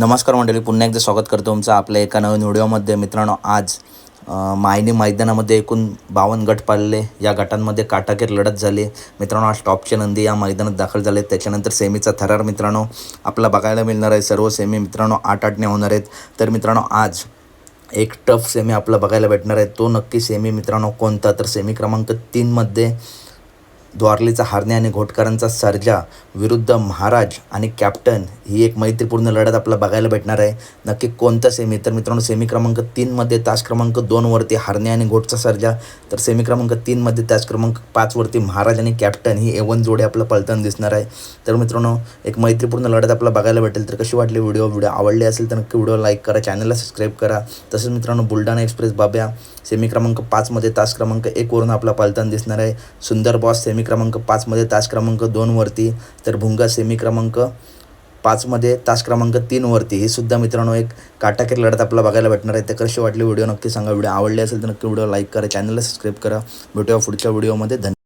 नमस्कार मंडळी पुन्हा एकदा स्वागत करतो तुमचं आपल्या एका नवीन व्हिडिओमध्ये. मित्रांनो आज मायनी मैदानामध्ये एकूण बावन्न गट पाळले. या गटांमध्ये काटाकीर लढत झाली. मित्रांनो आज टॉपचे नंदी या मैदानात दाखल झाले. त्याच्यानंतर सेमीचा थरार मित्रांनो आपला बघायला मिळणार आहे. सर्व सेमी मित्रांनो आठ आठने होणार आहेत. तर मित्रांनो आज एक टफ सेमी आपला बघायला भेटणार आहे. तो नक्की सेमी मित्रांनो कोणता? तर सेमी क्रमांक तीनमध्ये द्वारलीचा हारणे आणि घोटकरांचा सर्जा विरुद्ध महाराज आणि कॅप्टन ही एक मैत्रीपूर्ण लढत आपल्याला बघायला भेटणार आहे. नक्की कोणता सेमी तर मित्रांनो सेमी क्रमांक तीनमध्ये तास क्रमांक दोनवरती हारणे आणि घोटचा सर्जा. तर सेमी क्रमांक तीनमध्ये तास क्रमांक पाचवरती महाराज आणि कॅप्टन ही एवन जोडी आपल्याला पळताना दिसणार आहे. तर मित्रांनो एक मैत्रीपूर्ण लढत आपल्याला बघायला भेटेल. तर कशी वाटली व्हिडिओ व्हिडिओ आवडली असेल तर नक्की व्हिडिओ लाईक करा चॅनलला सबस्क्राईब करा. तसंच मित्रांनो बुलढाणा एक्सप्रेस बाब्या सेमी क्रमांक पाचमध्ये तास क्रमांक एकवरून आपला पळताना दिसणार आहे. सुंदर बॉस सेमी सेमी क्रमांक पाचमध्ये तास क्रमांक दोनवरती तर भुंगा सेमी क्रमांक पाचमध्ये तास क्रमांक तीनवरती हे सुद्धा मित्रांनो एक काटाकीर लढत आपल्याला बघायला भेटणार आहे. तर कशी वाटली व्हिडिओ नक्की सांगा. व्हिडिओ आवडली असेल तर नक्की व्हिडिओ लाईक करा चॅनलला सबस्क्राईब करा. भेटूया पुढच्या व्हिडिओमध्ये धन्यवाद.